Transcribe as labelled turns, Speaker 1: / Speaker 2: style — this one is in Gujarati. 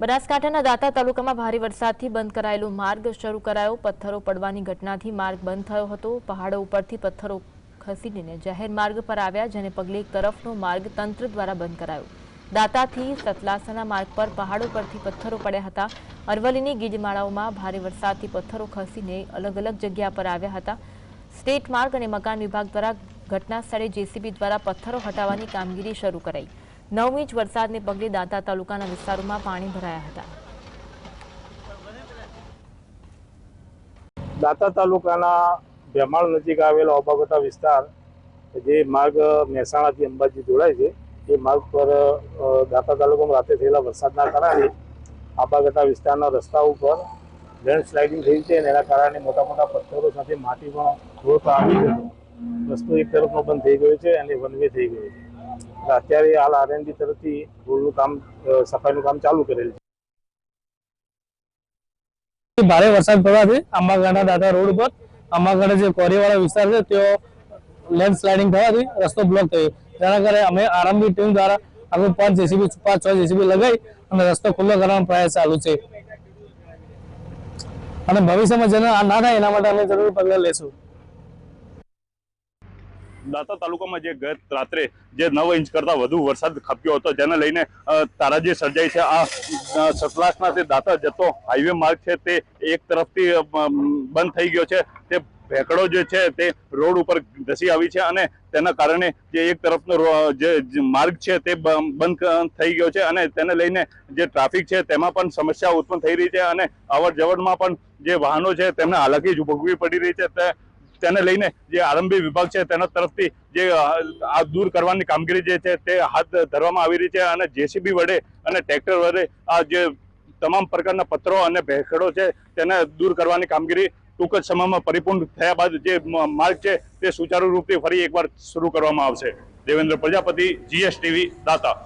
Speaker 1: બનાસકાંઠાના દાંતા તાલુકામાં ભારે વરસાદથી બંધ કરાયેલો માર્ગ શરૂ કરાયો. પથ્થરો પડવાની ઘટનાથી માર્ગ બંધ થયો હતો. પહાડો ઉપરથી પથ્થરો ખસીને જાહેર માર્ગ પર આવ્યા, જેને પગલે એક તરફનો માર્ગ તંત્ર દ્વારા બંધ કરાયો. દાંતાથી સતલાસાના માર્ગ પર પહાડો પરથી પથ્થરો પડ્યા હતા. અરવલ્લીની ગીજમાળાઓમાં ભારે વરસાદથી પથ્થરો ખસીને અલગ અલગ જગ્યા પર આવ્યા હતા. સ્ટેટ માર્ગ અને મકાન વિભાગ દ્વારા ઘટના સ્થળે જેસીબી દ્વારા પથ્થરો હટાવવાની કામગીરી શરૂ કરાઈ. નવ ઇંચ વરસાદને પગલે દાંતા તાલુકાના વિસ્તારોમાં પાણી ભરાયા હતા.
Speaker 2: દાંતા તાલુકાના ભેમાળ નજીક આવેલા ઓબાગોટા વિસ્તાર, જે માર્ગ મહેસાણાથી અંબાજી જોડાય છે, એ માર્ગ પર દાંતા તાલુકામાં રાતે થયેલા વરસાદના કારણે આબાગટા વિસ્તારના રસ્તા ઉપર લેન્ડ સ્લાઇડિંગ થઈ છે અને એના કારણે મોટા મોટા પથ્થરો સાથે માટી પણ આવી ગયો. રસ્તો એક તરફનો બંધ થઈ ગયો છે અને વન થઈ ગયો છે. અત્યારે હાલ આરએનડી તરફથી રોડનું કામ સફાઈનું કામ ચાલુ કરેલ છે.
Speaker 3: ભારે વરસાદ પડવાથી આંબાગાંડા દાદા રોડ ઉપર. આંબાગાંડા જે કોરીવાળા વિસ્તાર છે, તેઓ લેન્ડ સ્લાઇડિંગ થવાથી રસ્તો બ્લોક થયો. જેના કારણે અમે આરંભી ટીમ દ્વારા આગળ પાંચ જેસીબી પાંચ છ જેસીબી લગાવી અને રસ્તો ખુલ્લો કરવાનો પ્રયાસ ચાલુ છે. અને ભવિષ્યમાં જેને આ ના થાય એના માટે અમે જરૂર પગલાં લેશું.
Speaker 4: દાંતા તાલુકામાં જે ગત રાત્રે જે નવ ઇંચ કરતા વધુ વરસાદ ખપ્યો હતો, જેને લઈને તારાજી સર્જાઈ છે. આ સતલાસના તે દાંતા જતો હાઈવે માર્ગ છે, તે એક તરફથી બંધ થઈ ગયો છે. તે ભેકડો જે છે, તે રોડ ઉપર ધસી આવી છે અને તેના કારણે જે એક તરફનો જે માર્ગ છે, તે બંધ થઈ ગયો છે અને તેને લઈને જે ટ્રાફિક છે, તેમાં પણ સમસ્યા ઉત્પન્ન થઈ રહી છે અને અવર પણ જે વાહનો છે, તેમને હાલાકી જ ભોગવવી પડી રહી છે. તે તેને લઈને જે આરંભી વિભાગ છે તેના તરફથી જે આ દૂર કરવાની કામગીરી જે છે તે હાથ ધરવામાં આવી રહી છે અને જેસીબી વડે અને ટ્રેક્ટર વડે આ જે તમામ પ્રકારના પથ્થરો અને ભેખડો છે તેને દૂર કરવાની કામગીરી ટૂંક જ સમયમાં પરિપૂર્ણ થયા બાદ જે માર્ગ છે તે સુચારુ રૂપથી ફરી એકવાર શરૂ કરવામાં આવશે. દેવેન્દ્ર પ્રજાપતિ, જીએસટીવી, દાતા.